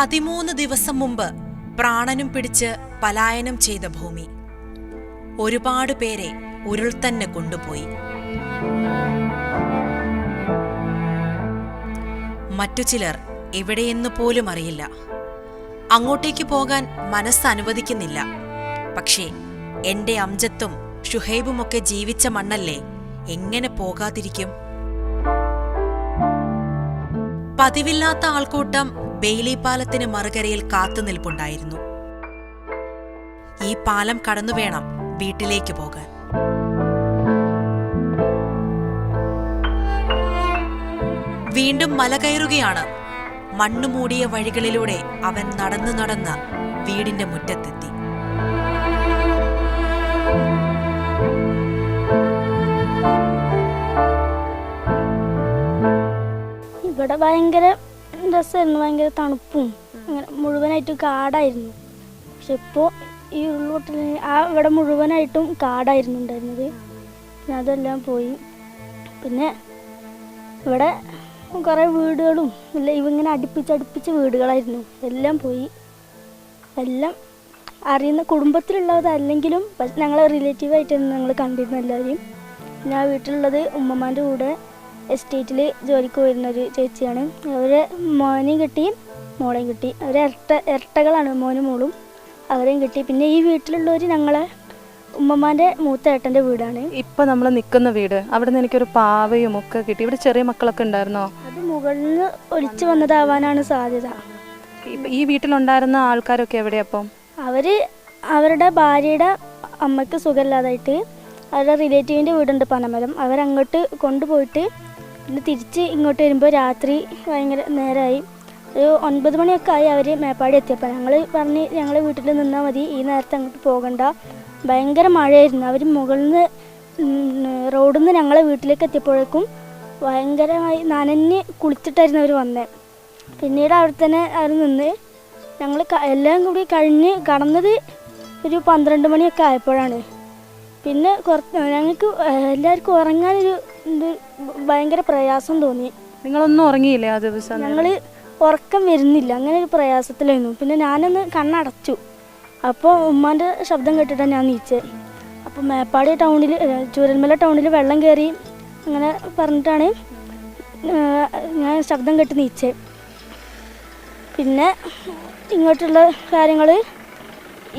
പതിമൂന്ന് ദിവസം മുമ്പ് പ്രാണനും പിടിച്ച് പലായനം ചെയ്ത ഭൂമി. ഒരുപാട് പേരെ ഉരുൾ തന്നെ കൊണ്ടുപോയി. മറ്റു ചിലർ എവിടെയെന്ന് പോലും അറിയില്ല. അങ്ങോട്ടേക്ക് പോകാൻ മനസ്സ് അനുവദിക്കുന്നില്ല. പക്ഷേ എന്റെ അംജത്തും ഷുഹൈബുമൊക്കെ ജീവിച്ച മണ്ണല്ലേ? എങ്ങനെ പോകാതിരിക്കും? പതിവില്ലാത്ത ആൾക്കൂട്ടം ബെയിലി പാലത്തിന് മറുകരയിൽ കാത്തുനിൽപ്പുണ്ടായിരുന്നു. ഈ പാലം കടന്നു വേണം വീട്ടിലേക്ക് പോകാൻ. വീണ്ടും മല കയറുകയാണ്. മണ്ണു മൂടിയ വഴികളിലൂടെ അവൻ നടന്നു നടന്ന് വീടിന്റെ മുറ്റത്തെത്തി. ഇവിടെ ഭയങ്കര രസമായിരുന്നു. ഭയങ്കര തണുപ്പും. അങ്ങനെ മുഴുവനായിട്ട് കാടായിരുന്നു. പക്ഷെ ഇപ്പോൾ ഈ ഉരുൾപൊട്ടൽ ആ ഇവിടെ മുഴുവനായിട്ടും കാടായിരുന്നു ഉണ്ടായിരുന്നത്. പിന്നെ അതെല്ലാം പോയി. പിന്നെ ഇവിടെ കുറേ വീടുകളും ഇല്ല ഇവങ്ങനെ അടുപ്പിച്ചടുപ്പിച്ച് വീടുകളായിരുന്നു. എല്ലാം പോയി. എല്ലാം അറിയുന്ന കുടുംബത്തിലുള്ളതല്ലെങ്കിലും ഞങ്ങളെ റിലേറ്റീവായിട്ടാണ് ഞങ്ങൾ കണ്ടിരുന്നു എല്ലാവരെയും. പിന്നെ ആ വീട്ടിലുള്ളത് ഉമ്മമാന്റെ കൂടെ. എസ്റ്റേറ്റിൽ ജോലിക്ക് പോയിരുന്ന ഒരു ചേച്ചിയാണ്. അവരെ മോനെയും കിട്ടി മോളെയും കിട്ടി. അവർ ഇരട്ട ഇരട്ടകളാണ് മോനും മോളും. അവരെയും കിട്ടി. പിന്നെ ഈ വീട്ടിലുള്ളവർ ഞങ്ങളെ ഉമ്മമാന്റെ മൂത്ത ഏട്ടന്റെ വീടാണ്. ഇപ്പം നമ്മൾ നിൽക്കുന്ന വീട്. അവിടെ നിന്ന് എനിക്കൊരു പാവയും ഒക്കെ കിട്ടി. ഇവിടെ ചെറിയ മക്കളൊക്കെ ഉണ്ടായിരുന്നോ? അത് മുകളിൽ നിന്ന് ഒലിച്ചു വന്നതാവാനാണ് സാധ്യത. ഈ വീട്ടിലുണ്ടായിരുന്ന ആൾക്കാരൊക്കെ എവിടെയാ അപ്പം അവർ അവരുടെ ഭാര്യയുടെ അമ്മയ്ക്ക് സുഖമില്ലാതായിട്ട് അവരുടെ റിലേറ്റീവിന്റെ വീടുണ്ട് പനമരം. അവരങ്ങോട്ട് കൊണ്ടുപോയിട്ട് പിന്നെ തിരിച്ച് ഇങ്ങോട്ട് വരുമ്പോൾ രാത്രി ഭയങ്കര നേരമായി ഒരു ഒൻപത് മണിയൊക്കെ ആയി അവർ മേപ്പാടി എത്തിയപ്പോൾ ഞങ്ങൾ പറഞ്ഞ് ഞങ്ങൾ വീട്ടിൽ നിന്നാൽ മതി. ഈ നേരത്തെ അങ്ങോട്ട് പോകണ്ട. ഭയങ്കര മഴയായിരുന്നു. അവർ മുകളിൽ നിന്ന് റോഡിൽ നിന്ന് ഞങ്ങളെ വീട്ടിലേക്ക് എത്തിയപ്പോഴേക്കും ഭയങ്കരമായി നനഞ്ഞ് കുളിച്ചിട്ടായിരുന്നു അവർ വന്നത് പിന്നീട് അവിടെ തന്നെ അവർ നിന്ന് ഞങ്ങൾ എല്ലാം കൂടി കഴിഞ്ഞ് കടന്നത് ഒരു പന്ത്രണ്ട് മണിയൊക്കെ ആയപ്പോഴാണ്. പിന്നെ കുറച്ച് ഞങ്ങൾക്ക് എല്ലാവർക്കും ഉറങ്ങാനൊരു ഇത് ഭയങ്കര പ്രയാസം തോന്നി. നിങ്ങളൊന്നും ഉറങ്ങിയില്ലേ ആ ദിവസം? ഞങ്ങൾ ഉറക്കം വരുന്നില്ല. അങ്ങനെ ഒരു പ്രയാസത്തിലായിരുന്നു. പിന്നെ ഞാനൊന്ന് കണ്ണടച്ചു. അപ്പോൾ ഉമ്മാന്റെ ശബ്ദം കേട്ടിട്ടാണ് ഞാൻ നീച്ചത് അപ്പോൾ മേപ്പാടി ടൗണിൽ ചൂരൽമല ടൗണിൽ വെള്ളം കയറി അങ്ങനെ പറഞ്ഞിട്ടാണ് ഞാൻ ശബ്ദം കേട്ട് നീച്ചത് പിന്നെ ഇങ്ങോട്ടുള്ള കാര്യങ്ങൾ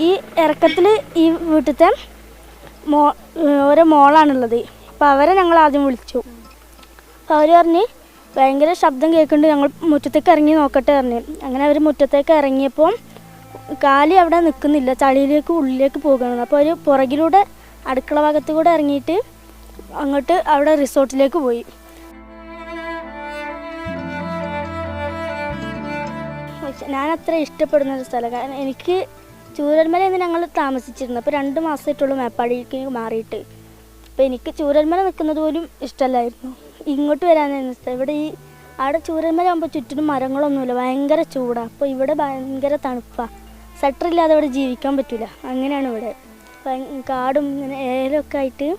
ഈ ഇറക്കത്തിൽ ഈ വീട്ടിലത്തെ മോ ഒരു മോളാണുള്ളത്. അപ്പോൾ അവരെ ഞങ്ങൾ ആദ്യം വിളിച്ചു. അപ്പോൾ അവർ പറഞ്ഞ് ഭയങ്കര ശബ്ദം കേൾക്കുന്നുണ്ട്. ഞങ്ങൾ മുറ്റത്തേക്ക് ഇറങ്ങി നോക്കട്ടെ പറഞ്ഞു. അങ്ങനെ അവർ മുറ്റത്തേക്ക് ഇറങ്ങിയപ്പോൾ കാലി അവിടെ നിൽക്കുന്നില്ല ചളിയിലേക്ക് ഉള്ളിലേക്ക് പോകുകയാണ്. അപ്പോൾ അവർ പുറകിലൂടെ അടുക്കള ഭാഗത്ത് കൂടെ ഇറങ്ങിയിട്ട് അങ്ങോട്ട് അവിടെ റിസോർട്ടിലേക്ക് പോയി. ഞാൻ അത്ര ഇഷ്ടപ്പെടുന്ന ഒരു സ്ഥലം. കാരണം എനിക്ക് ചൂരൽമലയിൽ എന്ന് ഞങ്ങൾ താമസിച്ചിരുന്നു. അപ്പോൾ രണ്ട് മാസമായിട്ടുള്ളൂ മേപ്പാടിക്ക് മാറിയിട്ട്. അപ്പോൾ എനിക്ക് ചൂരൽമല നിൽക്കുന്നത് പോലും ഇഷ്ടമല്ലായിരുന്നു. ഇങ്ങോട്ട് വരാനായിരുന്നു ഇഷ്ടം ഇവിടെ ഈ അവിടെ ചൂരൽമല ആകുമ്പോൾ ചുറ്റിനും മരങ്ങളൊന്നുമില്ല. ഭയങ്കര ചൂടാണ് അപ്പോൾ ഇവിടെ ഭയങ്കര തണുപ്പാണ് സെട്ടറില്ലാതെ ഇവിടെ ജീവിക്കാൻ പറ്റില്ല അങ്ങനെയാണ് ഇവിടെ. കാടും ഇങ്ങനെ ഏലൊക്കെ ആയിട്ട്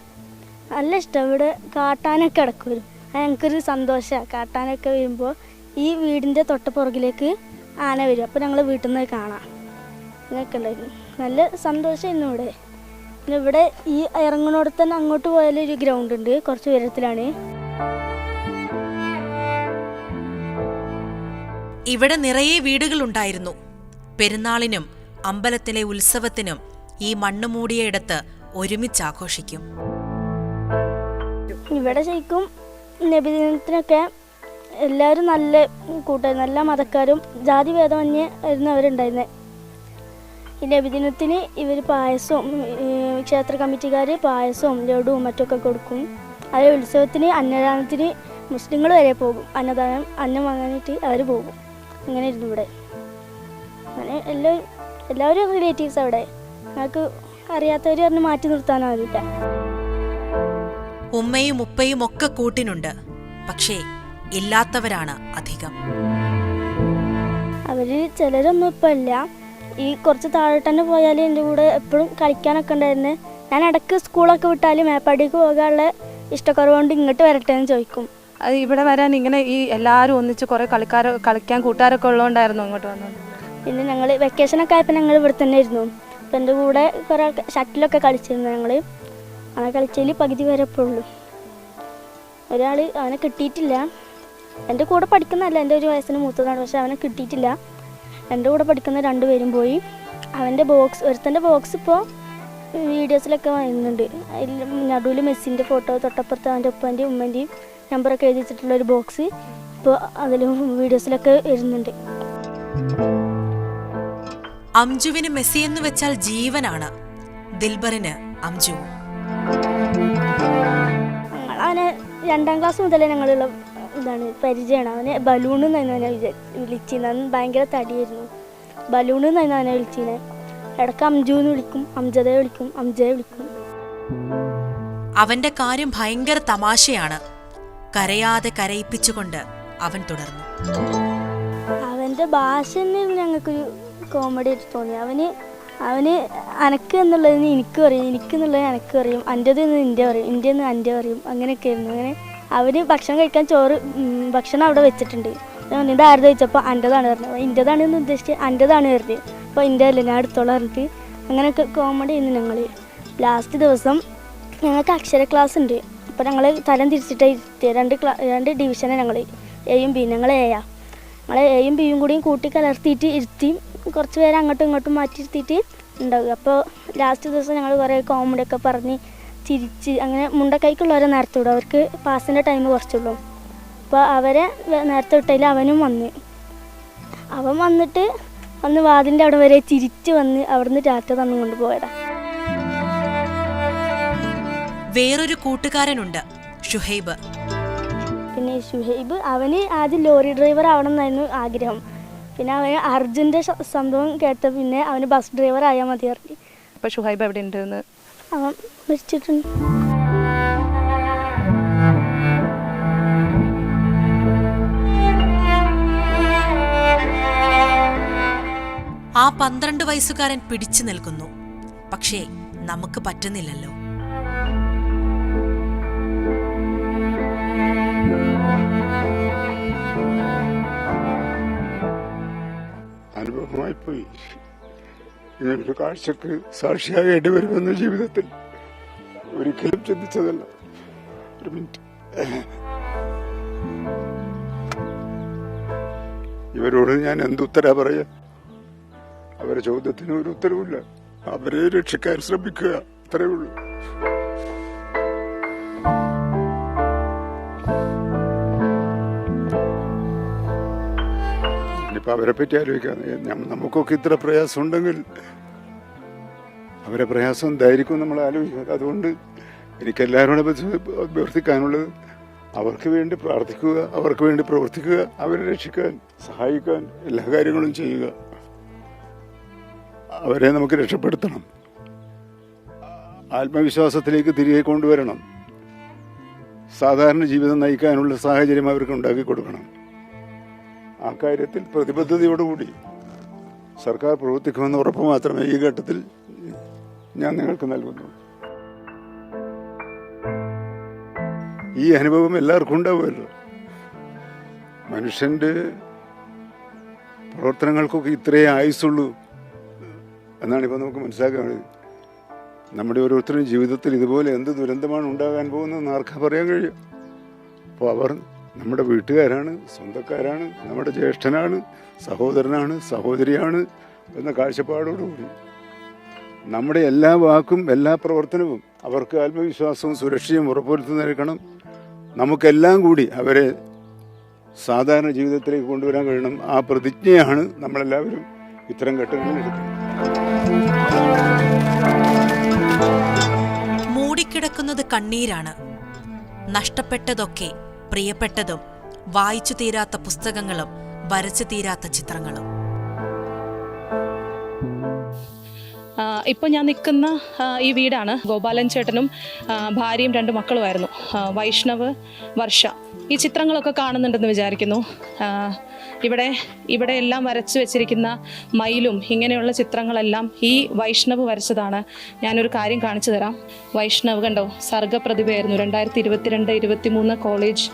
നല്ല ഇഷ്ടം. ഇവിടെ കാട്ടാനൊക്കെ ഇടയ്ക്ക് വരും അത് ഞങ്ങൾക്കൊരു സന്തോഷമാണ് കാട്ടാനൊക്കെ വരുമ്പോൾ ഈ വീടിന്റെ തൊട്ട് പുറകിലേക്ക് ആന വരും. അപ്പോൾ ഞങ്ങൾ വീട്ടിൽ നിന്ന് കാണാം. അങ്ങനെയൊക്കെ ഉണ്ടായിരുന്നു നല്ല സന്തോഷമായിരുന്നു ഇവിടെ പിന്നെ ഇവിടെ ഈ ഇറങ്ങണോട് തന്നെ അങ്ങോട്ട് പോയാലൊരു ഗ്രൗണ്ട് ഉണ്ട് കുറച്ച് ഉയരത്തിലാണ്. ഇവിടെ നിറയെ വീടുകളുണ്ടായിരുന്നു. പെരുന്നാളിനും അമ്പലത്തിലെ ഉത്സവത്തിനും ഈ മണ്ണമൂടിയേിടത്ത് ഒരുമിച്ച് ആഘോഷിക്കും. ഇവിടെ ശരിക്കും നബിദിനത്തിനൊക്കെ എല്ലാവരും നല്ല കൂട്ടർ നല്ല മതക്കാരും ജാതി ഭേദമന്യേ ആയിരുന്നു അവരുണ്ടായിരുന്നത് ഈ നബിദിനത്തിന് ഇവർ പായസവും ക്ഷേത്ര കമ്മിറ്റിക്കാർ പായസവും ലഡുവും മറ്റൊക്കെ കൊടുക്കും. അതേ ഉത്സവത്തിന് അന്നദാനത്തിന് മുസ്ലിങ്ങൾ വരെ പോകും. അന്നദാനം അന്നം വാങ്ങാനായിട്ട് അവർ പോകും. അങ്ങനെ ഇരുന്നു ഇവിടെ. അങ്ങനെ എല്ലാ എല്ലാവരും റിലേറ്റീവ്സ് അവിടെ. ഞങ്ങൾക്ക് അറിയാത്തവർ പറഞ്ഞ് മാറ്റി നിർത്താനാവില്ല ഉമ്മയും ഉപ്പയും ഒക്കെ കൂട്ടിനുണ്ട്. പക്ഷേ ഇല്ലാത്തവരാണ് അധികം. അവർ ചിലരൊന്നും ഇപ്പം ഇല്ല ഈ കുറച്ച് താഴോട്ട് തന്നെ പോയാൽ എന്റെ കൂടെ എപ്പോഴും കളിക്കാനൊക്കെ ഉണ്ടായിരുന്നു. ഞാൻ ഇടയ്ക്ക് സ്കൂളൊക്കെ വിട്ടാൽ മേപ്പാടിക്ക് പോകാനുള്ള ഇഷ്ടക്കുറവുകൊണ്ട് ഇങ്ങോട്ട് വരട്ടെ എന്ന് ചോദിക്കും. അത് ഇവിടെ വരാൻ ഇങ്ങനെ ഈ എല്ലാവരും ഒന്നിച്ച് കുറേ കളിക്കാർ കളിക്കാൻ കൂട്ടുകാരൊക്കെ ഉള്ളതുകൊണ്ടായിരുന്നു ഇങ്ങോട്ട് വന്നത്. പിന്നെ ഞങ്ങൾ വെക്കേഷനൊക്കെ ആയപ്പോൾ ഞങ്ങൾ ഇവിടെ തന്നെ ഇരുന്നു. അപ്പം എന്റെ കൂടെ കുറേ ഷട്ടിലൊക്കെ കളിച്ചിരുന്നു ഞങ്ങൾ അങ്ങനെ കളിച്ചതിൽ പകുതി വരെ എപ്പോഴുള്ളൂ ഒരാൾ അവനെ കിട്ടിയിട്ടില്ല. എന്റെ കൂടെ പഠിക്കുന്നതല്ല എന്റെ ഒരു വയസ്സിന് മൂത്തതാണ് പക്ഷെ അവനെ കിട്ടിയിട്ടില്ല. എന്റെ കൂടെ പഠിക്കുന്ന രണ്ടുപേരും പോയി. അവന്റെ ബോക്സ് ഒരുത്തന്റെ ബോക്സ് ഇപ്പോൾ വീഡിയോസിലൊക്കെ വരുന്നുണ്ട് അതിൽ നടുവിൽ മെസ്സിന്റെ ഫോട്ടോ തൊട്ടപ്പുറത്ത് അവന്റെ ഉപ്പന്റെയും ഉമ്മന്റെയും നമ്പറൊക്കെ എഴുതി വെച്ചിട്ടുള്ള ഒരു ബോക്സ് ഇപ്പോൾ അതിലും വീഡിയോസിലൊക്കെ വരുന്നുണ്ട്. അംജുവിന് മെസ്സി എന്ന് വെച്ചാൽ ജീവനാണ്. ദിൽബറിന് അംജു. അവനെ രണ്ടാം ക്ലാസ് മുതലേ ഞങ്ങളുള്ള ഇതാണ് പരിചയമാണ്. അവനെ ബലൂൺ എന്നായിരുന്നു അവനെ വിളിച്ചിരുന്നത് അവൻ ഭയങ്കര തടിയായിരുന്നു. ബലൂൺ എന്നായിരുന്നു അവനെ വിളിച്ചിരുന്നത് ഇടയ്ക്ക് അംജു എന്ന് വിളിക്കും. അംജദയെ വിളിക്കും. അംജയെ വിളിക്കും. അവന്റെ കാര്യം ഭയങ്കര തമാശയാണ്. കരയാതെ കരയിപ്പിച്ചുകൊണ്ട് അവൻ തുടർന്നു. അവന്റെ ഭാഷ തന്നെ ഞങ്ങൾക്കൊരു കോമഡി ആയിട്ട് തോന്നി. അവന് അവന് അനക്ക് എന്നുള്ളതിന് എനിക്കും അറിയും. എനിക്ക് എന്നുള്ളത് അറിയും. അന്റെത് നിന്റെ പറയും എന്റെ എന്ന് എന്റെ പറയും അങ്ങനെയൊക്കെ ആയിരുന്നു. അങ്ങനെ അവന് ഭക്ഷണം കഴിക്കാൻ ചോറ് ഭക്ഷണം അവിടെ വെച്ചിട്ടുണ്ട്. ഇത് ആരുടെ ചോദിച്ചപ്പോൾ അന്റെതാണ് പറഞ്ഞത്. ഇന്റെതാണ് എന്ന് ഉദ്ദേശിച്ച് അന്റെതാണ് പറഞ്ഞത്. അപ്പോൾ എന്റെ അല്ല ഞാൻ അടുത്തോളം പറഞ്ഞിട്ട് അങ്ങനെയൊക്കെ കോമഡി ചെയ്യുന്നു ഞങ്ങൾ ലാസ്റ്റ് ദിവസം ഞങ്ങൾക്ക് അക്ഷര ക്ലാസ് ഉണ്ട്. അപ്പോൾ ഞങ്ങൾ തരം തിരിച്ചിട്ട് രണ്ട് ക്ലാ രണ്ട് ഡിവിഷനെ ഞങ്ങൾ എയും ബി ഞങ്ങൾ എയാ ഞങ്ങൾ എയും ബിയും കൂടിയും കൂട്ടി കലർത്തിയിട്ട് ഇരുത്തി കുറച്ച് പേരെ അങ്ങോട്ടും ഇങ്ങോട്ടും മാറ്റി ഇരുത്തിയിട്ട് ഉണ്ടാവുക. അപ്പോൾ ലാസ്റ്റ് ദിവസം ഞങ്ങൾ കുറേ കോമഡി ഒക്കെ പറഞ്ഞ് ചിരിച്ച് അങ്ങനെ മുണ്ടക്കൈക്കുള്ളവരെ നേരത്തെ വിടും. അവർക്ക് പാസിന്റെ ടൈം കുറച്ചുള്ളൂ. അപ്പോൾ അവരെ നേരത്തെ വിട്ടതിൽ അവനും വന്ന്. അവൻ വന്നിട്ട് വന്ന് വാതിന്റെ അവിടെ വരെ ചിരിച്ച് വന്ന് അവിടുന്ന് ടാറ്റ തന്നു കൊണ്ടുപോയതാണ് വേറൊരു കൂട്ടുകാരനുണ്ട് ഷുഹൈബ്. പിന്നെ ഷുഹൈബ് അവന് ആദ്യം ലോറി ഡ്രൈവർ ആവണം എന്നായിരുന്നു ആഗ്രഹം. പിന്നെ അവന് അർജുന്റെ സംഭവം കേട്ട പിന്നെ അവന് ബസ് ഡ്രൈവർ ആയാൽ മതി പറഞ്ഞു അപ്പോൾ ഷുഹൈബ് എവിടെ ഉണ്ട് എന്ന് അവൻ മരിച്ചിട്ടുണ്ട്. ആ പന്ത്രണ്ട് വയസ്സുകാരൻ പിടിച്ചു നിൽക്കുന്നു. പക്ഷേ നമുക്ക് പറ്റുന്നില്ലല്ലോ. അനുഭവമായി പോയി ഇങ്ങനൊരു കാഴ്ചക്ക് സാക്ഷിയാകേണ്ടി വരുമെന്ന് ജീവിതത്തിൽ ഒരിക്കലും ചിന്തിച്ചതല്ല. ഒരു മിനിറ്റ്. ഇവരോട് ഞാൻ എന്തുത്തരാ പറയാ? അവരെ ചോദ്യത്തിന് ഒരു ഉത്തരവില്ല അവരെ രക്ഷിക്കാൻ ശ്രമിക്കുക. അത്രേ ഉള്ളൂ. ഇനിയിപ്പോ അവരെ പറ്റി ആലോചിക്കാം. നമുക്കൊക്കെ ഇത്ര പ്രയാസം ഉണ്ടെങ്കിൽ അവരെ പ്രയാസം എന്തായിരിക്കും നമ്മൾ ആലോചിക്കുന്നത് അതുകൊണ്ട് എനിക്ക് എല്ലാവരോടും അഭ്യർത്ഥിക്കാനുള്ളത് അവർക്ക് വേണ്ടി പ്രാർത്ഥിക്കുക അവർക്ക് വേണ്ടി പ്രവർത്തിക്കുക അവരെ രക്ഷിക്കാൻ സഹായിക്കാൻ എല്ലാ കാര്യങ്ങളും ചെയ്യുക. അവരെ നമുക്ക് രക്ഷപ്പെടുത്തണം. ആത്മവിശ്വാസത്തിലേക്ക് തിരികെ കൊണ്ടുവരണം. സാധാരണ ജീവിതം നയിക്കാനുള്ള സാഹചര്യം അവർക്ക് ഉണ്ടാക്കി കൊടുക്കണം. ആ കാര്യത്തിൽ പ്രതിബദ്ധതയോടുകൂടി സർക്കാർ പ്രവർത്തിക്കുമെന്ന് ഉറപ്പ് മാത്രമേ ഈ ഘട്ടത്തിൽ ഞാൻ നിങ്ങൾക്ക് നൽകുന്നു. ഈ അനുഭവം എല്ലാവർക്കും ഉണ്ടാവുമല്ലോ മനുഷ്യന്റെ പ്രവർത്തനങ്ങൾക്കൊക്കെ ഇത്രയേ ആയുസുള്ളൂ എന്നാണ് ഇപ്പോൾ നമുക്ക് മനസ്സിലാക്കുന്നത് നമ്മുടെ ഓരോരുത്തരും ജീവിതത്തിൽ ഇതുപോലെ എന്ത് ദുരന്തമാണ് ഉണ്ടാകാൻ പോകുന്നതെന്ന് ആർക്കാ പറയാൻ കഴിയും? അപ്പോൾ അവർ നമ്മുടെ വീട്ടുകാരാണ് സ്വന്തക്കാരാണ് നമ്മുടെ ജ്യേഷ്ഠനാണ് സഹോദരനാണ് സഹോദരിയാണ് എന്ന കാഴ്ചപ്പാടോടുകൂടി നമ്മുടെ എല്ലാ വാക്കും എല്ലാ പ്രവർത്തനവും അവർക്ക് ആത്മവിശ്വാസവും സുരക്ഷയും ഉറപ്പുവരുത്തുന്നേക്കണം നമുക്കെല്ലാം കൂടി അവരെ സാധാരണ ജീവിതത്തിലേക്ക് കൊണ്ടുവരാൻ കഴിയണം. ആ പ്രതിജ്ഞയാണ് നമ്മളെല്ലാവരും ഇത്തരം ഘട്ടങ്ങളിൽ എടുക്കുന്നത്. മൂടിക്കിടക്കുന്നത് കണ്ണീരാണ്. നഷ്ടപ്പെട്ടതൊക്കെ പ്രിയപ്പെട്ടതും വായിച്ചു തീരാത്ത പുസ്തകങ്ങളും വരച്ചു തീരാത്ത ചിത്രങ്ങളും. ഇപ്പോൾ ഞാൻ നിൽക്കുന്ന ഈ വീടാണ്. ഗോപാലൻ ചേട്ടനും ഭാര്യയും രണ്ട് മക്കളുമായിരുന്നു. വൈഷ്ണവ് വർഷ. ഈ ചിത്രങ്ങളൊക്കെ കാണുന്നുണ്ടെന്ന് വിചാരിക്കുന്നു. ഇവിടെ ഇവിടെ എല്ലാം വരച്ചു വെച്ചിരിക്കുന്ന മയിലും ഇങ്ങനെയുള്ള ചിത്രങ്ങളെല്ലാം ഈ വൈഷ്ണവ് വരച്ചതാണ്. ഞാനൊരു കാര്യം കാണിച്ചു തരാം. വൈഷ്ണവ് കണ്ടോ? സർഗപ്രതിഭയായിരുന്നു. രണ്ടായിരത്തി ഇരുപത്തിരണ്ട് ഇരുപത്തി മൂന്ന് കോളേജ്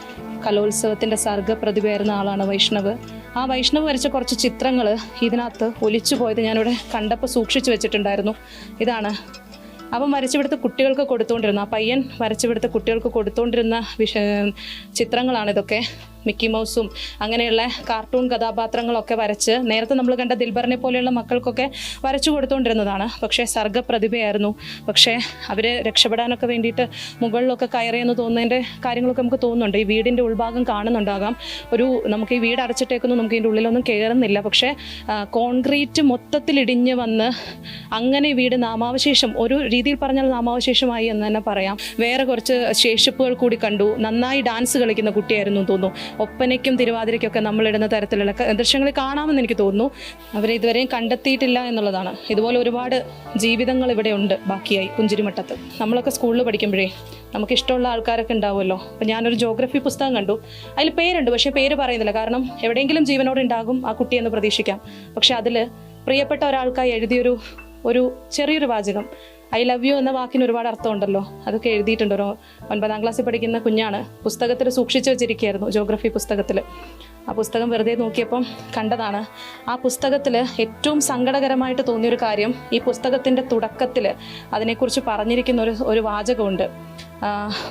കലോത്സവത്തിന്റെ സർഗപ്രതിഭയായിരുന്ന ആളാണ് വൈഷ്ണവ്. ആ വൈഷ്ണവ് വരച്ച കുറച്ച് ചിത്രങ്ങൾ ഇതിനകത്ത് ഒലിച്ചു പോയത് ഞാനിവിടെ കണ്ടപ്പോൾ സൂക്ഷിച്ചു വെച്ചിട്ടുണ്ടായിരുന്നു. ഇതാണ്. അവൻ വരച്ചുവിടുത്ത കുട്ടികൾക്ക് കൊടുത്തുകൊണ്ടിരുന്ന ആ പയ്യൻ വരച്ചുവിടുത്ത കുട്ടികൾക്ക് കൊടുത്തുകൊണ്ടിരുന്ന വിഷ ചിത്രങ്ങളാണ് ഇതൊക്കെ. മിക്കി മൗസും അങ്ങനെയുള്ള കാർട്ടൂൺ കഥാപാത്രങ്ങളൊക്കെ വരച്ച് നേരത്തെ നമ്മൾ കണ്ട ദിൽബറിനെ പോലെയുള്ള മക്കൾക്കൊക്കെ വരച്ചു കൊടുത്തുകൊണ്ടിരുന്നതാണ് പക്ഷേ സർഗപ്രതിഭയായിരുന്നു. പക്ഷേ അവർ രക്ഷപ്പെടാനൊക്കെ വേണ്ടിയിട്ട് മുകളിലൊക്കെ കയറിയെന്ന് തോന്നുന്നതിന്റെ കാര്യങ്ങളൊക്കെ നമുക്ക് തോന്നുന്നുണ്ട്. ഈ വീടിന്റെ ഉൾഭാഗം കാണുന്നുണ്ടാകാം. ഒരു നമുക്ക് ഈ വീട് അടച്ചിട്ടേക്കുന്നു നമുക്ക് ഇതിന്റെ ഉള്ളിലൊന്നും കയറുന്നില്ല. പക്ഷേ കോൺക്രീറ്റ് മൊത്തത്തിൽ ഇടിഞ്ഞ് വന്ന് അങ്ങനെ വീട് നാമാവശേഷം ഒരു രീതിയിൽ പറഞ്ഞാൽ നാമാവശേഷമായി എന്ന് തന്നെ പറയാം. വേറെ കുറച്ച് ശേഷിപ്പുകൾ കൂടി കണ്ടു. നന്നായി ഡാൻസ് കളിക്കുന്ന കുട്ടിയായിരുന്നു തോന്നുന്നു. ഒപ്പനയ്ക്കും തിരുവാതിരയ്ക്കൊക്കെ നമ്മളിടുന്ന തരത്തിലുള്ള ദൃശ്യങ്ങൾ കാണാമെന്ന് എനിക്ക് തോന്നുന്നു. അവരെ ഇതുവരെയും കണ്ടെത്തിയിട്ടില്ല എന്നുള്ളതാണ്. ഇതുപോലെ ഒരുപാട് ജീവിതങ്ങൾ ഇവിടെ ഉണ്ട് ബാക്കിയായി പുഞ്ചിരിമട്ടത്ത്. നമ്മളൊക്കെ സ്കൂളിൽ പഠിക്കുമ്പോഴേ നമുക്ക് ഇഷ്ടമുള്ള ആൾക്കാരൊക്കെ ഉണ്ടാവുമല്ലോ. അപ്പം ഞാനൊരു ജോഗ്രഫി പുസ്തകം കണ്ടു. അതിൽ പേരുണ്ട് പക്ഷേ പേര് പറയുന്നില്ല. കാരണം എവിടെയെങ്കിലും ജീവനോട് ഉണ്ടാകും ആ കുട്ടിയെന്ന് പ്രതീക്ഷിക്കാം. പക്ഷെ അതിൽ പ്രിയപ്പെട്ട ഒരാൾക്കായി എഴുതിയൊരു ഒരു ചെറിയൊരു വാചകം. ഐ ലവ് യു എന്ന വാക്കിന് ഒരുപാട് അർത്ഥമുണ്ടല്ലോ. അതൊക്കെ എഴുതിയിട്ടുണ്ട്. ഒരു ഒൻപതാം ക്ലാസ്സിൽ പഠിക്കുന്ന കുഞ്ഞാണ്. പുസ്തകത്തിൽ സൂക്ഷിച്ചു വെച്ചിരിക്കുകയായിരുന്നു ജോഗ്രഫി പുസ്തകത്തിൽ. ആ പുസ്തകം വെറുതെ നോക്കിയപ്പം കണ്ടതാണ്. ആ പുസ്തകത്തിൽ ഏറ്റവും സങ്കടകരമായിട്ട് തോന്നിയൊരു കാര്യം ഈ പുസ്തകത്തിന്റെ തുടക്കത്തിൽ അതിനെക്കുറിച്ച് പറഞ്ഞിരിക്കുന്ന ഒരു ഒരു വാചകമുണ്ട്.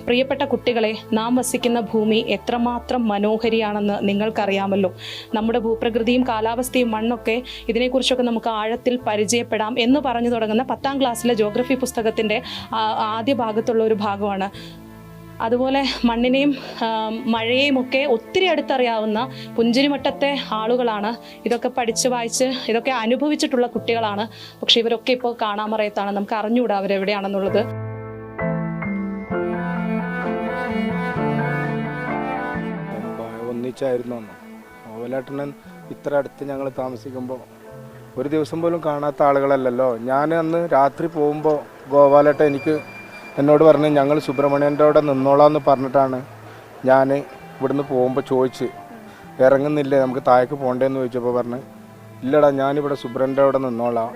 പ്രിയപ്പെട്ട കുട്ടികളെ നാം വസിക്കുന്ന ഭൂമി എത്രമാത്രം മനോഹരിയാണെന്ന് നിങ്ങൾക്കറിയാമല്ലോ. നമ്മുടെ ഭൂപ്രകൃതിയും കാലാവസ്ഥയും മണ്ണൊക്കെ ഇതിനെക്കുറിച്ചൊക്കെ നമുക്ക് ആഴത്തിൽ പരിചയപ്പെടാം എന്ന് പറഞ്ഞു തുടങ്ങുന്ന പത്താം ക്ലാസ്സിലെ ജോഗ്രഫി പുസ്തകത്തിന്റെ ആദ്യ ഭാഗത്തുള്ള ഒരു ഭാഗമാണ്. അതുപോലെ മണ്ണിനെയും മഴയെയും ഒക്കെ ഒത്തിരി അടുത്തറിയാവുന്ന പുഞ്ചിരിമട്ടത്തെ ആളുകളാണ്. ഇതൊക്കെ പഠിച്ച് വായിച്ച് ഇതൊക്കെ അനുഭവിച്ചിട്ടുള്ള കുട്ടികളാണ്. പക്ഷെ ഇവരൊക്കെ ഇപ്പോൾ കാണാമറയത്താണ്. നമുക്ക് അറിഞ്ഞുകൂടാ അവരെവിടെയാണെന്നുള്ളത്. ഒന്നിച്ചായിരുന്നു അന്ന്. ഓവലേട്ടനൻ ഇത്ര അടുത്ത് ഞങ്ങൾ താമസിക്കുമ്പോൾ ഒരു ദിവസം പോലും കാണാത്ത ആളുകളല്ലല്ലോ. ഞാൻ അന്ന് രാത്രി പോകുമ്പോൾ ഗോപാലട്ട എനിക്ക് എന്നോട് പറഞ്ഞ് ഞങ്ങൾ സുബ്രഹ്മണ്യന്റെ അവിടെ നിന്നോളാം പറഞ്ഞിട്ടാണ് ഞാൻ ഇവിടുന്ന് പോകുമ്പോൾ ചോദിച്ച് ഇറങ്ങുന്നില്ലേ? നമുക്ക് താഴേക്ക് പോകണ്ടേന്ന് ചോദിച്ചപ്പോൾ പറഞ്ഞ് ഇല്ലടാ ഞാനിവിടെ സുബ്രന്റെ അവിടെ നിന്നോളാം.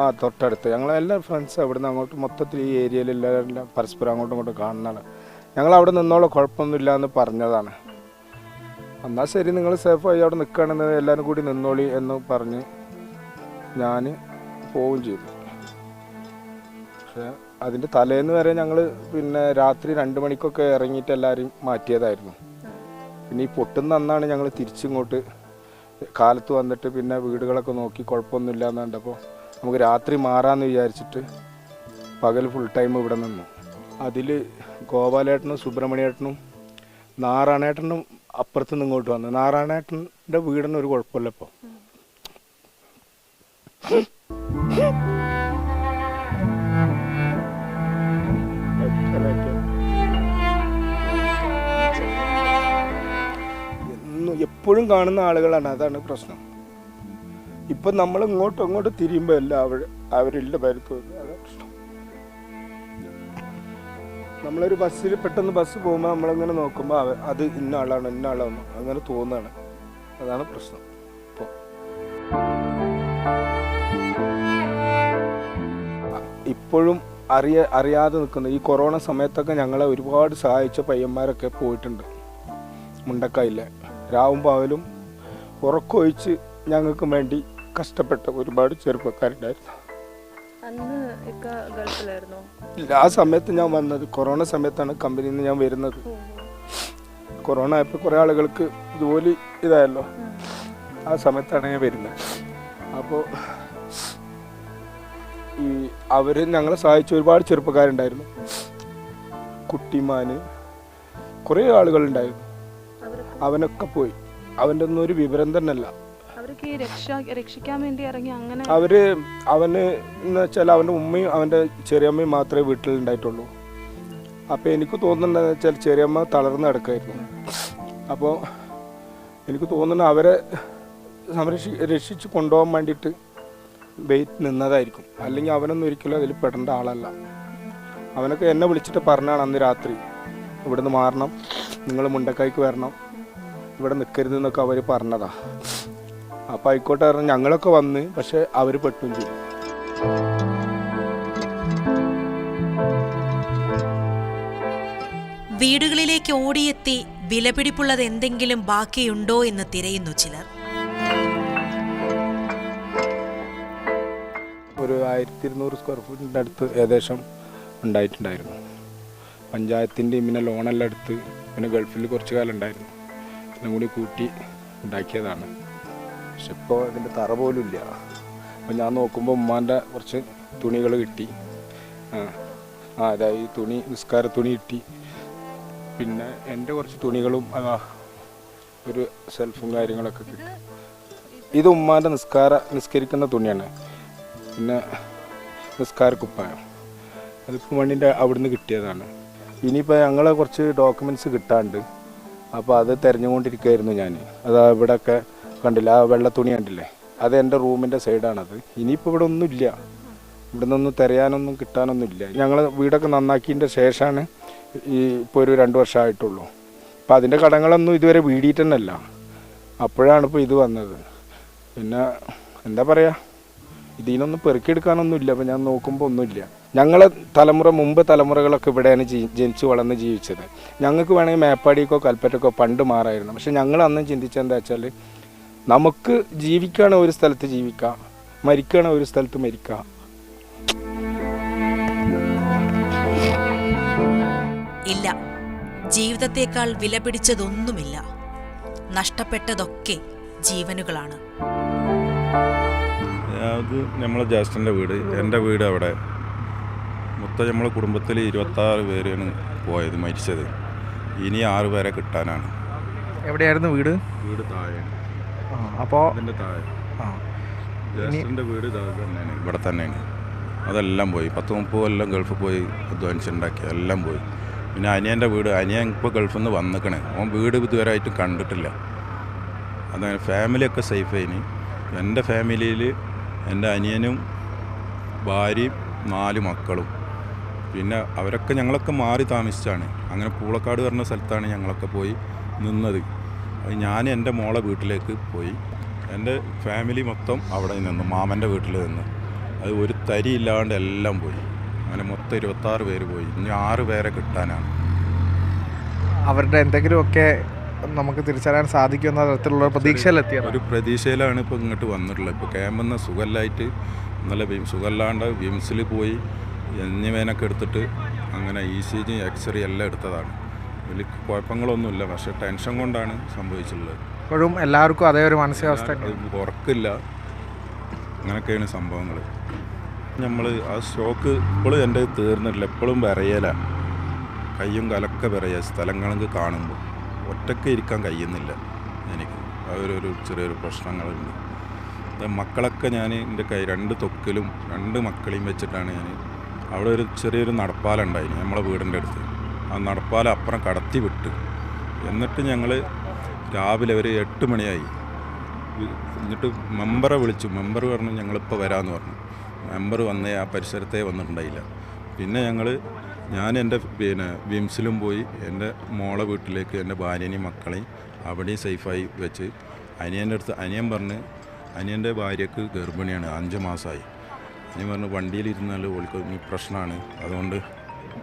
ആ തൊട്ടടുത്ത്. ഞങ്ങൾ ഫ്രണ്ട്സ് അവിടുന്ന് അങ്ങോട്ട് മൊത്തത്തിൽ ഈ ഏരിയയിൽ എല്ലാവരും പരസ്പരം അങ്ങോട്ടും ഇങ്ങോട്ടും കാണുന്നതാണ്. ഞങ്ങൾ അവിടെ നിന്നോളാം കുഴപ്പമൊന്നുമില്ല എന്ന് പറഞ്ഞതാണ്. എന്നാൽ ശരി നിങ്ങൾ സേഫായി അവിടെ നിൽക്കുകയാണെന്ന് എല്ലാവരും കൂടി നിന്നോളി എന്ന് പറഞ്ഞ് ഞാൻ പോവുകയും ചെയ്തു. പക്ഷേ അതിന്റെ തലേന്ന് വരെ ഞങ്ങൾ പിന്നെ രാത്രി രണ്ട് മണിക്കൊക്കെ ഇറങ്ങിയിട്ട് എല്ലാവരും മാറ്റിയതായിരുന്നു. പിന്നെ ഈ പൊട്ടുന്ന അന്നാണ് ഞങ്ങൾ തിരിച്ചിങ്ങോട്ട് കാലത്ത് വന്നിട്ട് പിന്നെ വീടുകളൊക്കെ നോക്കി കുഴപ്പമൊന്നുമില്ല എന്ന് കണ്ടപ്പോൾ നമുക്ക് രാത്രി മാറാമെന്ന് വിചാരിച്ചിട്ട് പകൽ ഫുൾ ടൈം ഇവിടെ നിന്നു. അതിൽ ഗോപാലേട്ടനും സുബ്രഹ്മണ്യേട്ടനും നാറാണേട്ടനും അപ്പുറത്ത് നിന്ന് ഇങ്ങോട്ട് വന്നു. നാരായണേട്ടന്റെ വീടിന് ഒരു കുഴപ്പമില്ല ഇപ്പോൾ എപ്പോഴും കാണുന്ന ആളുകളാണ്. അതാണ് പ്രശ്നം. ഇപ്പം നമ്മൾ ഇങ്ങോട്ടും ഇങ്ങോട്ടും തിരിയുമ്പോ എല്ലാം അവർ അവരില്ല പരുത്തു അതാണ് പ്രശ്നം. നമ്മളൊരു ബസ്സിൽ പെട്ടെന്ന് ബസ് പോകുമ്പോൾ നമ്മളിങ്ങനെ നോക്കുമ്പോൾ അത് ഇന്ന ആളാണ് ഇന്ന ആളാണ് അങ്ങനെ തോന്നുകയാണ് അതാണ് പ്രശ്നം. ഇപ്പോൾ ഇപ്പോഴും അറിയ അറിയാതെ നിൽക്കുന്ന ഈ കൊറോണ സമയത്തൊക്കെ ഞങ്ങളെ ഒരുപാട് സഹായിച്ച പയ്യന്മാരൊക്കെ പോയിട്ടുണ്ട്. മുണ്ടക്കായില്ല രാവും പകലും ഉറക്കമൊഴിച്ച് ഞങ്ങൾക്ക് വേണ്ടി കഷ്ടപ്പെട്ട ഒരുപാട് ചെറുപ്പക്കാരുണ്ടായിരുന്നു. അന്ന് ഇക്ക ഗൾഫിലായിരുന്നോ? ഇല്ല ആ സമയത്ത് ഞാൻ വന്നത് കൊറോണ സമയത്താണ് കമ്പനിയിൽ നിന്ന് ഞാൻ വരുന്നത്. കൊറോണ ആയപ്പോൾ കുറേ ആളുകൾക്ക് ജോലി ഇതായല്ലോ. ആ സമയത്താണ് ഞാൻ വരുന്നത്. അപ്പോൾ ഈ അവർ ഞങ്ങളെ സഹായിച്ച ഒരുപാട് ചെറുപ്പക്കാരുണ്ടായിരുന്നു. കുട്ടിമാന് കുറേ ആളുകളുണ്ടായിരുന്നു. അവനൊക്കെ പോയി. അവന്റെ ഒന്നും ഒരു വിവരം തന്നെ അല്ല രക്ഷിക്കാൻ വേണ്ടി ഇറങ്ങി അങ്ങനെ അവർ അവന് എന്ന് വെച്ചാൽ അവന്റെ ഉമ്മയും അവന്റെ ചെറിയമ്മയും മാത്രമേ വീട്ടിലുണ്ടായിട്ടുള്ളൂ. അപ്പോൾ എനിക്ക് തോന്നുന്നുണ്ടെന്ന് വെച്ചാൽ ചെറിയമ്മ തളർന്ന് കിടക്കായിരുന്നു അപ്പോൾ എനിക്ക് തോന്നുന്നു അവരെ സംരക്ഷി രക്ഷിച്ച് കൊണ്ടുപോകാൻ വേണ്ടിയിട്ട് വെയിറ്റ് നിന്നതായിരിക്കും. അല്ലെങ്കിൽ അവനൊന്നും ഒരിക്കലും അതിൽ പെടേണ്ട ആളല്ല. അവനൊക്കെ എന്നെ വിളിച്ചിട്ട് പറഞ്ഞാണ് അന്ന് രാത്രി. ഇവിടുന്ന് മാറണം. നിങ്ങൾ മുണ്ടക്കായ്ക്ക് വരണം. ഇവിടെ നിൽക്കരുത് എന്നൊക്കെ അവർ പറഞ്ഞതാ. അപ്പോൾ ആയിക്കോട്ടെ പറഞ്ഞു ഞങ്ങളൊക്കെ വന്ന് പക്ഷെ അവർ പെട്ടും ചെയ്തു. വീടുകളിലേക്ക് ഓടിയെത്തി വിലപിടിപ്പുള്ളത് എന്തെങ്കിലും ബാക്കിയുണ്ടോ എന്ന് തിരയുന്നു ചിലർ. ഒരു ആയിരത്തി ഇരുന്നൂറ് സ്ക്വയർ ഫീറ്റിന്റെ അടുത്ത് ഏകദേശം ഉണ്ടായിട്ടുണ്ടായിരുന്നു. പഞ്ചായത്തിന്റെയും പിന്നെ ലോണെല്ലാം എടുത്ത് പിന്നെ ഗൾഫിൽ കുറച്ച് കാലം ഉണ്ടായിരുന്നു. എല്ലാം കൂടി കൂട്ടി ഉണ്ടാക്കിയതാണ്. പക്ഷെ ഇപ്പോൾ ഇതിന്റെ തറ പോലും ഇല്ല. അപ്പം ഞാൻ നോക്കുമ്പോൾ ഉമ്മാന്റെ കുറച്ച് തുണികൾ കിട്ടി. ആ ആ അതായത് തുണി നിസ്കാര തുണി കിട്ടി. പിന്നെ എന്റെ കുറച്ച് തുണികളും അതാ ഒരു സെൽഫും കാര്യങ്ങളൊക്കെ കിട്ടി. ഇത് ഉമ്മാന്റെ നിസ്കാര നിസ്കരിക്കുന്ന തുണിയാണ്. പിന്നെ നിസ്കാര കുപ്പായം. അതിപ്പോൾ മണ്ണിന്റെ അവിടുന്ന് കിട്ടിയതാണ്. ഇനിയിപ്പോൾ ഞങ്ങളെ കുറച്ച് ഡോക്യുമെന്റ്സ് കിട്ടാണ്ട്. അപ്പോൾ അത് തിരഞ്ഞുകൊണ്ടിരിക്കുകയായിരുന്നു ഞാൻ. അത് ഇവിടെയൊക്കെ കണ്ടില്ല ആ വെള്ള തുണി കണ്ടില്ലേ? അത് എന്റെ റൂമിന്റെ സൈഡാണത്. ഇനിയിപ്പോൾ ഇവിടെ ഒന്നുമില്ല. ഇവിടെ നിന്നൊന്നും തിരയാനൊന്നും കിട്ടാനൊന്നുമില്ല. ഞങ്ങൾ വീടൊക്കെ നന്നാക്കിയതിന്റെ ശേഷമാണ് ഈ ഇപ്പോൾ ഒരു രണ്ട് വർഷമായിട്ടുള്ളൂ. അപ്പോൾ അതിന്റെ കടങ്ങളൊന്നും ഇതുവരെ വീടിയിട്ട് അപ്പോഴാണ് ഇപ്പോൾ ഇത് വന്നത്. പിന്നെ എന്താ പറയുക ഇതിനൊന്നും പെറുക്കിയെടുക്കാനൊന്നുമില്ല. അപ്പം ഞാൻ നോക്കുമ്പോൾ ഒന്നുമില്ല. ഞങ്ങളെ തലമുറ മുമ്പ് തലമുറകളൊക്കെ ഇവിടെയാണ് ജനിച്ചു വളർന്ന് ജീവിച്ചത്. ഞങ്ങൾക്ക് വേണമെങ്കിൽ മേപ്പാടിക്കോ കൽപ്പറ്റക്കോ പണ്ട് മാറായിരുന്നു. പക്ഷെ ഞങ്ങൾ അന്നും ചിന്തിച്ചെന്താ വെച്ചാൽ നമുക്ക് ജീവിക്കുകയാണ് ഒരു സ്ഥലത്ത് ജീവിക്കാം. മരിക്കുകയാണ് ഒരു സ്ഥലത്ത് മരിക്കാം. ഇല്ല. ജീവിതത്തേക്കാൾ വിലപിടിച്ചതൊന്നുമില്ല നഷ്ടപ്പെട്ടതൊക്കെ ജീവനുകളാണ്. അത് നമ്മളെ ജ്യേഷ്ഠന്റെ വീട്. എന്റെ വീട് അവിടെ. മൊത്തം നമ്മളെ കുടുംബത്തിൽ ഇരുപത്താറ് പേരാണ് പോയത് മരിച്ചത്. ഇനി ആറ് പേരെ കിട്ടാനാണ്. എവിടെയായിരുന്നു വീട്? വീട് താഴെ ആ അപ്പോൾ താഴെ. ജ്യേഷ്ഠന്റെ വീട് തന്നെയാണ്. ഇവിടെ തന്നെയാണ്. അതെല്ലാം പോയി. പത്ത് മുപ്പത് കൊല്ലം ഗൾഫിൽ പോയി അധ്വാനിച്ചുണ്ടാക്കി. എല്ലാം പോയി. പിന്നെ അനിയന്റെ വീട്. അനിയൻ ഇപ്പോൾ ഗൾഫിൽ നിന്ന് വന്നിക്കണേ. അവൻ വീട് ഇതുവരെ ആയിട്ടും കണ്ടിട്ടില്ല. അതങ്ങനെ ഫാമിലിയൊക്കെ സേഫ് ആയിന്. എന്റെ ഫാമിലിയിൽ എന്റെ അനിയനും ഭാര്യയും നാല് മക്കളും. പിന്നെ അവരൊക്കെ ഞങ്ങളൊക്കെ മാറി താമസിച്ചാണ്. അങ്ങനെ പൂളക്കാട് പറഞ്ഞ സ്ഥലത്താണ് ഞങ്ങളൊക്കെ പോയി നിന്നത്. ഞാൻ എന്റെ മോളെ വീട്ടിലേക്ക് പോയി. എന്റെ ഫാമിലി മൊത്തം അവിടെ നിന്നു മാമന്റെ വീട്ടിൽ നിന്ന്. അത് ഒരു തരി ഇല്ലാണ്ട് എല്ലാം പോയി. അങ്ങനെ മൊത്തം ഇരുപത്താറ് പേര് പോയി. ഇനി ആറ് പേരെ കിട്ടാനാണ്. അവരുടെ എന്തെങ്കിലുമൊക്കെ നമുക്ക് തിരിച്ചറിയാൻ സാധിക്കുന്ന തരത്തിലുള്ള പ്രതീക്ഷയിലെത്തിയ ഒരു പ്രതീക്ഷയിലാണ് ഇപ്പോൾ ഇങ്ങോട്ട് വന്നിട്ടുള്ളത്. ഇപ്പോൾ ക്യാമ്പെന്ന് സുഖമല്ലായിട്ട് നല്ല ഇന്നലെ സുഖമില്ലാണ്ട് വിംസിൽ പോയി എന്നിവേനൊക്കെ എടുത്തിട്ട് അങ്ങനെ ഇ സി ജി എക്സ്റേ എല്ലാം എടുത്തതാണ്. വലിയ കുഴപ്പങ്ങളൊന്നുമില്ല. പക്ഷേ ടെൻഷൻ കൊണ്ടാണ് സംഭവിച്ചിട്ടുള്ളത്. ഇപ്പോഴും എല്ലാവർക്കും അതേ ഒരു മാനസികാവസ്ഥ ഉറക്കില്ല. അങ്ങനെയൊക്കെയാണ് സംഭവങ്ങൾ നമ്മൾ ആ ഷോക്ക് ഇപ്പോഴും എന്റെ തീർന്നിട്ടില്ല. എപ്പോഴും വിറയലാണ് കയ്യും കലക്കെ വിറയ. സ്ഥലങ്ങളൊക്കെ കാണുമ്പോൾ ഒറ്റയ്ക്ക് ഇരിക്കാൻ കഴിയുന്നില്ല എനിക്ക്. അതൊരു ഒരു ചെറിയൊരു പ്രശ്നങ്ങളുണ്ട്. അത് മക്കളൊക്കെ ഞാൻ എന്റെ കൈ രണ്ട് തൊക്കിലും രണ്ട് മക്കളെയും വെച്ചിട്ടാണ് ഞാൻ അവിടെ ഒരു ചെറിയൊരു നടപ്പാലുണ്ടായിരുന്നു നമ്മളെ വീടിന്റെ അടുത്ത്. ആ നടപ്പാലം അപ്പുറം കടത്തി വിട്ട്. എന്നിട്ട് ഞങ്ങൾ രാവിലെ ഒരു എട്ട് മണിയായി. എന്നിട്ട് മെമ്പറെ വിളിച്ചു. മെമ്പർ പറഞ്ഞു ഞങ്ങളിപ്പോൾ വരാമെന്ന് പറഞ്ഞു. മെമ്പർ വന്നേ ആ പരിസരത്തേ വന്നിട്ടുണ്ടായില്ല. പിന്നെ ഞങ്ങൾ ഞാൻ എന്റെ പിന്നെ വിംസിലും പോയി എന്റെ മോളെ വീട്ടിലേക്ക് എന്റെ ഭാര്യനെയും മക്കളെയും അവിടെയും സേഫായി വെച്ച് അനിയന്റെ അടുത്ത് അനിയൻ പറഞ്ഞ് അനിയന്റെ ഭാര്യക്ക് ഗർഭിണിയാണ് അഞ്ച് മാസമായി അനിയൻ പറഞ്ഞു വണ്ടിയിലിരുന്നാൽ ഓൾക്ക് പ്രശ്നമാണ് അതുകൊണ്ട്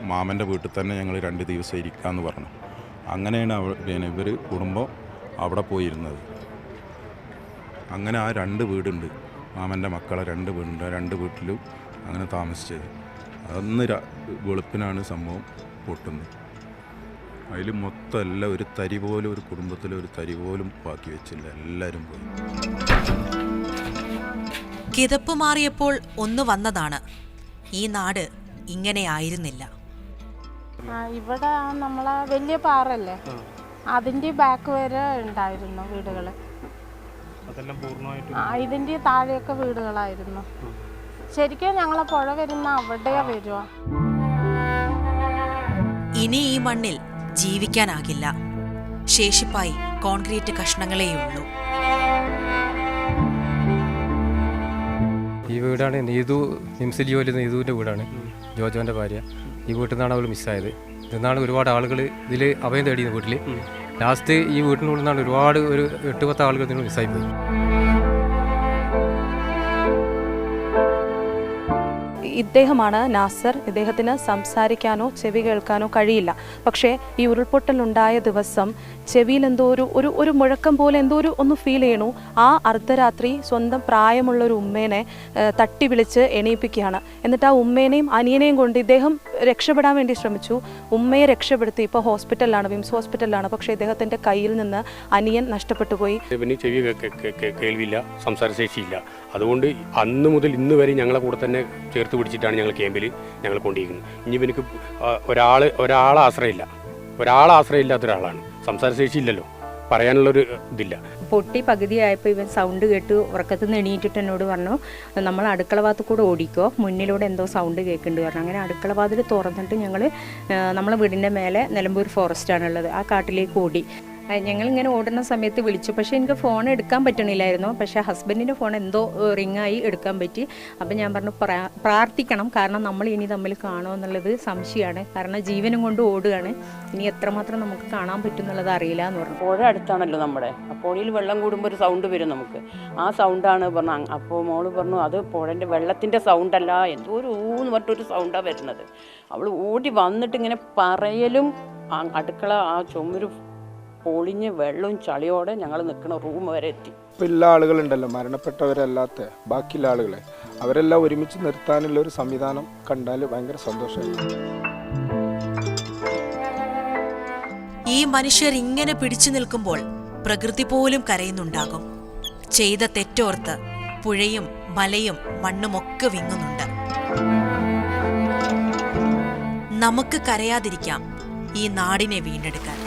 മാമന്റെ വീട്ടിൽ തന്നെ ഞങ്ങൾ രണ്ട് ദിവസം ഇരിക്കാമെന്ന് പറഞ്ഞു. അങ്ങനെയാണ് അവ പിന്നെ ഇവർ കുടുംബം അവിടെ പോയിരുന്നത്. അങ്ങനെ ആ രണ്ട് വീടുണ്ട്. മാമന്റെ മക്കളെ രണ്ട് വീടുണ്ട്. രണ്ട് വീട്ടിലും അങ്ങനെ താമസിച്ചത്. അന്ന് വെളുപ്പിനാണ് സംഭവം പൊട്ടുന്നത്. അതിൽ മൊത്തം എല്ലാം ഒരു തരി പോലും ഒരു കുടുംബത്തിലെ ഒരു തരി പോലും ബാക്കി വെച്ചില്ല. എല്ലാവരും പോയി. കിതപ്പ് മാറിയപ്പോൾ ഒന്ന് വന്നതാണ്. ഈ നാട് ഇങ്ങനെയായിരുന്നില്ല ഇവിടെ നമ്മളെ വലിയ പാറല്ലേ അതിന്റെ ബാക്ക് വരെ ഉണ്ടായിരുന്നു വീടുകൾ ആ ഇതിന്റെ താഴെയൊക്കെ വീടുകളായിരുന്നു. ശരിക്കും ഞങ്ങളെ പുഴ വരുന്ന അവിടെയാ വരുക. ഇനി ഈ മണ്ണിൽ ജീവിക്കാനാകില്ല. ശേഷിപ്പായി കോൺക്രീറ്റ് കഷ്ണങ്ങളേയുള്ളൂ. ഈ വീടാണ് നീതു നിംസിൽ ജോലി നീതുവിന്റെ വീടാണ് ജോജോന്റെ ഭാര്യ. ഈ വീട്ടിൽ നിന്നാണ് അവൾ മിസ്സായത് ഇന്നാണ് ഒരുപാട് ആളുകൾ ഇതിൽ അഭയം തേടിയത് വീട്ടിൽ ലാസ്റ്റ് ഈ വീട്ടിനുള്ളിൽ നിന്നാണ് ഒരുപാട് ഒരു എട്ട് പത്ത് ആളുകൾ ഇതിന് മിസ്സായിപ്പോയി ഇദ്ദേഹമാണ് നാസർ. ഇദ്ദേഹത്തിന് സംസാരിക്കാനോ ചെവി കേൾക്കാനോ കഴിയില്ല. പക്ഷേ ഈ ഉരുൾപൊട്ടലുണ്ടായ ദിവസം ചെവിയിൽ എന്തോ ഒരു ഒരു ഒരു മുഴക്കം പോലെ എന്തോ ഒരു ഒന്ന് ഫീൽ ചെയ്യണു. ആ അർദ്ധരാത്രി സ്വന്തം പ്രായമുള്ള ഒരു ഉമ്മേനെ തട്ടി വിളിച്ച് എണീപ്പിക്കുകയാണ്. എന്നിട്ട് ആ ഉമ്മേനെയും അനിയനെയും കൊണ്ട് ഇദ്ദേഹം രക്ഷപ്പെടാൻ വേണ്ടി ശ്രമിച്ചു. ഉമ്മയെ രക്ഷപ്പെടുത്തി. ഇപ്പോൾ ഹോസ്പിറ്റലിലാണ് വിംസ് ഹോസ്പിറ്റലിലാണ്. പക്ഷേ ഇദ്ദേഹത്തിന്റെ കയ്യിൽ നിന്ന് അനിയൻ നഷ്ടപ്പെട്ടു പോയി. ചെവി കേൾവിയില്ല സംസാരശേഷിയില്ല. അതുകൊണ്ട് അന്ന് മുതൽ ഇന്ന് വരെ ഞങ്ങളെ കൂടെ തന്നെ ചേർത്ത് പിടിച്ചിട്ടാണ് ഞങ്ങൾ ക്യാമ്പിൽ ഞങ്ങൾ കൊണ്ടിരിക്കുന്നത്. ഇനി എനിക്ക് ഒരാൾ ഒരാളെ ആശ്രയമില്ല. ഒരാളെ ആശ്രയമില്ലാത്ത ഒരാളാണ്. സംസാരശേഷി ഇല്ലല്ലോ. പറയാനുള്ളൊരു ഇതില്ല. പൊട്ടി പകുതിയായപ്പോൾ ഇവൻ സൗണ്ട് കേട്ട് ഉറക്കത്ത് നിന്ന് എണീറ്റിട്ട് എന്നോട് പറഞ്ഞു നമ്മൾ അടുക്കള ഭാഗത്ത് കൂടെ ഓടിക്കോ. മുന്നിലൂടെ എന്തോ സൗണ്ട് കേൾക്കുന്നുണ്ട്. പറഞ്ഞു. അങ്ങനെ അടുക്കള വാതിൽ തുറന്നിട്ട് ഞങ്ങൾ നമ്മളെ വീടിന്റെ മേലെ നിലമ്പൂർ ഫോറസ്റ്റാണുള്ളത് ആ കാട്ടിലേക്ക് ഓടി. ഞങ്ങളിങ്ങനെ ഓടുന്ന സമയത്ത് വിളിച്ചു. പക്ഷേ എനിക്ക് ഫോൺ എടുക്കാൻ പറ്റണില്ലായിരുന്നു. പക്ഷേ ഹസ്ബൻഡിന്റെ ഫോൺ എന്തോ റിങ്ങായി എടുക്കാൻ പറ്റി. അപ്പം ഞാൻ പറഞ്ഞു പ്രാർത്ഥിക്കണം. കാരണം നമ്മൾ ഇനി തമ്മിൽ കാണുമോ എന്നുള്ളത് സംശയമാണ്. കാരണം ജീവനും കൊണ്ട് ഓടുകയാണ്. ഇനി എത്രമാത്രം നമുക്ക് കാണാൻ പറ്റും എന്നുള്ളത് അറിയില്ല എന്ന് പറഞ്ഞു. പുഴ അടുത്താണല്ലോ നമ്മുടെ. പുഴയിൽ വെള്ളം കൂടുമ്പോൾ ഒരു സൗണ്ട് വരും നമുക്ക്. ആ സൗണ്ടാണ് പറഞ്ഞു അപ്പോൾ മോൾ പറഞ്ഞു അത് പുഴന്റെ വെള്ളത്തിന്റെ സൗണ്ടല്ല എന്തോ ഒരു ഊന്ന് പറഞ്ഞിട്ടൊരു സൗണ്ടാണ് വരുന്നത്. അവൾ ഓടി വന്നിട്ട് ഇങ്ങനെ പറയലും അടുക്കള ആ ചുമര് പൊളിഞ്ഞ് വെള്ളവും ചളിയോടെ ഞങ്ങൾ നിൽക്കുന്ന റൂം വരെ എത്തി. ഇപ്പം എല്ലാ ആളുകളുണ്ടല്ലോ മരണപ്പെട്ടവരല്ലാത്ത ബാക്കിയുള്ള ആളുകളെ. അവരെല്ലാം ഒരുമിച്ച് നിർത്താനുള്ള ഒരു സംവിധാനം കണ്ടാൽ ഭയങ്കര സന്തോഷമായിരുന്നു ഈ മനുഷ്യർ ഇങ്ങനെ പിടിച്ചു നിൽക്കുമ്പോൾ പ്രകൃതി പോലും കരയുന്നുണ്ടാകും. ചെയ്ത തെറ്റോർത്ത് പുഴയും മലയും മണ്ണുമൊക്കെ വിങ്ങുന്നുണ്ട്. നമുക്ക് കരയാതിരിക്കാം ഈ നാടിനെ വീണ്ടെടുക്കാൻ.